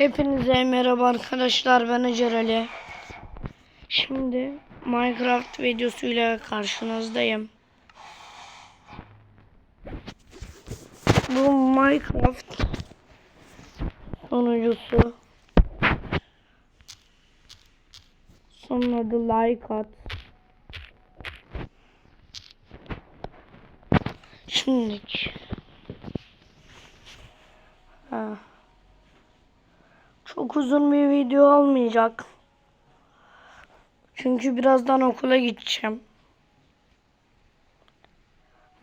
Hepinize merhaba arkadaşlar ben Acar Ali. Şimdi Minecraft videosuyla karşınızdayım. Bu Minecraft sonucusu. Sonun adı like at. Şimdilik. Ha. Uzun bir video olmayacak. Çünkü birazdan okula gideceğim.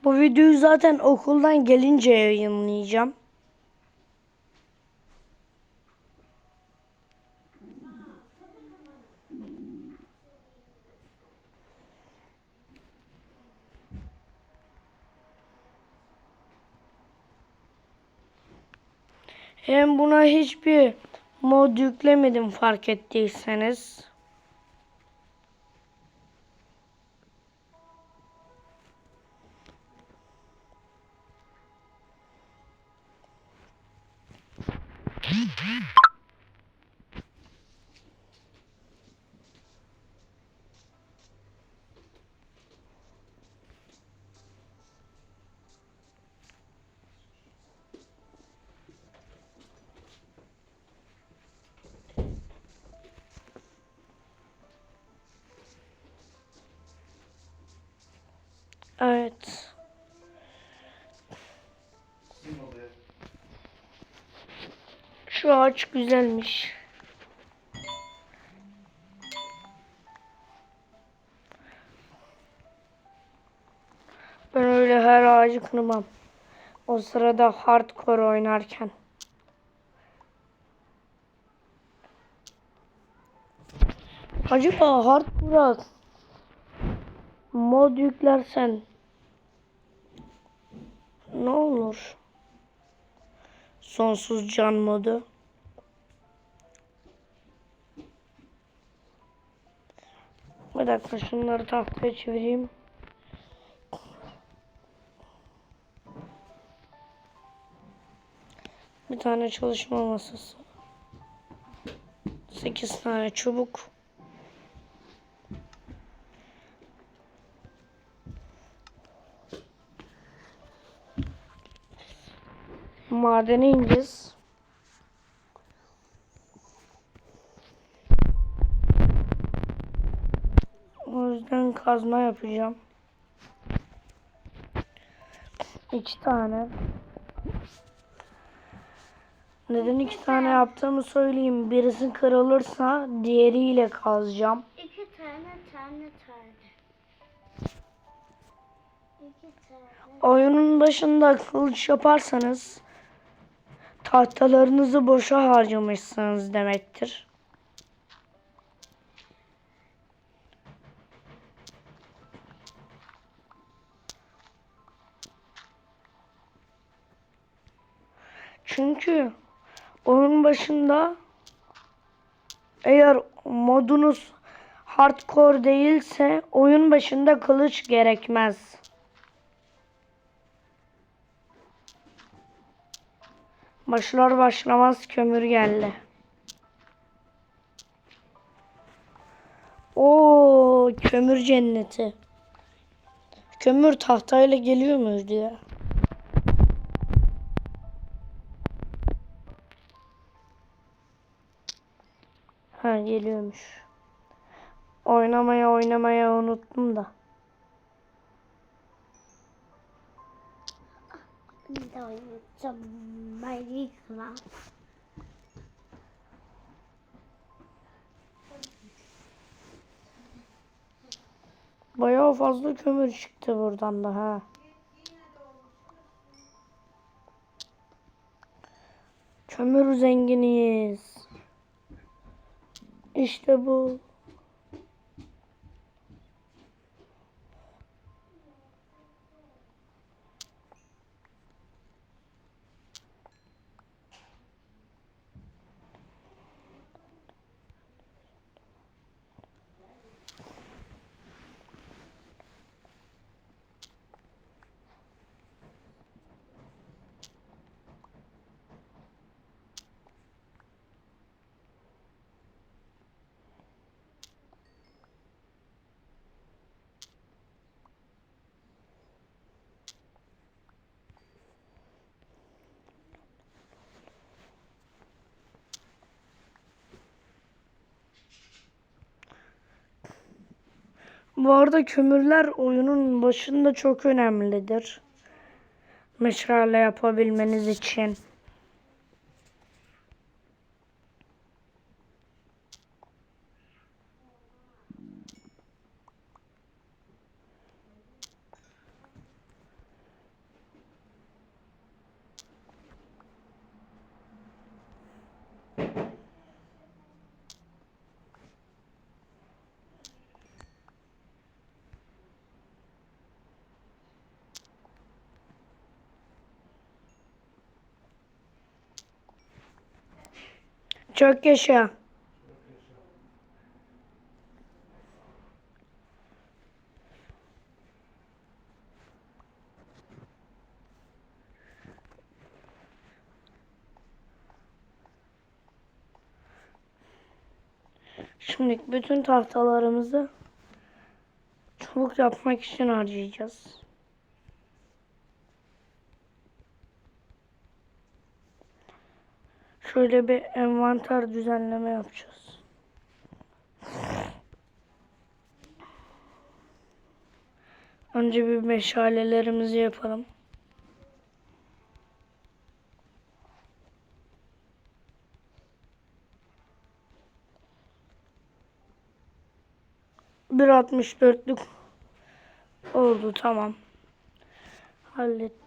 Bu videoyu zaten okuldan gelince yayınlayacağım. Hem buna hiçbir mod yüklemedim fark ettiyseniz. Evet. Şu ağaç güzelmiş. Ben öyle her ağacı kırmam. O sırada hardcore oynarken. Acaba hardcore mod yüklersen ne olur? Sonsuz can modu. Bir dakika şunları tahtaya çevireyim. Bir tane çalışma masası. 8 tane çubuk. Madene ineceğiz. O yüzden kazma yapacağım. İki tane. Neden iki tane yaptığımı söyleyeyim. Birisi kırılırsa diğeriyle kazacağım. İki tane tane tane. İki tane. Oyunun başında kılıç yaparsanız tahtalarınızı boşa harcamışsınız demektir. Çünkü oyunun başında eğer modunuz hardcore değilse oyun başında kılıç gerekmez. Başlar başlamaz kömür geldi. Oo kömür cenneti. Kömür tahtayla geliyor muydu ya? Ha geliyormuş. Oynamaya oynamaya unuttum da. Bir de oynayacağım. Fazla kömür çıktı buradan da ha. Kömür zenginiyiz. İşte bu. Bu arada kömürler oyunun başında çok önemlidir. Meşale yapabilmeniz için. Çok yaşa. Şimdi bütün tahtalarımızı çubuk yapmak için harcayacağız. Şöyle bir envanter düzenleme yapacağız. Önce bir meşalelerimizi yapalım. Bir 64'lük oldu tamam. Hallettik.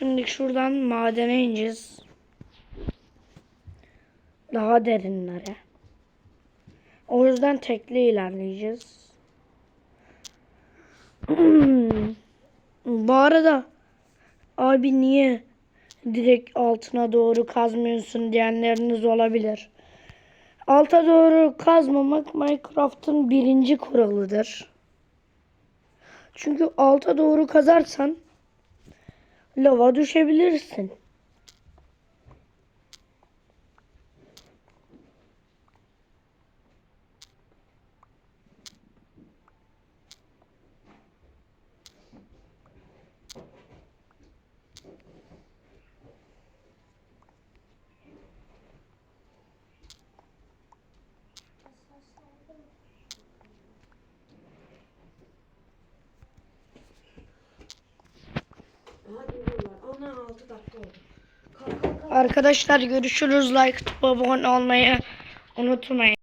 Şimdi şuradan madene ineceğiz. Daha derinlere. O yüzden tekli ilerleyeceğiz. Bu arada abi niye direkt altına doğru kazmıyorsun diyenleriniz olabilir. Alta doğru kazmamak Minecraft'ın birinci kuralıdır. Çünkü alta doğru kazarsan lava düşebilirsin. Arkadaşlar görüşürüz. Like, abone olmayı unutmayın.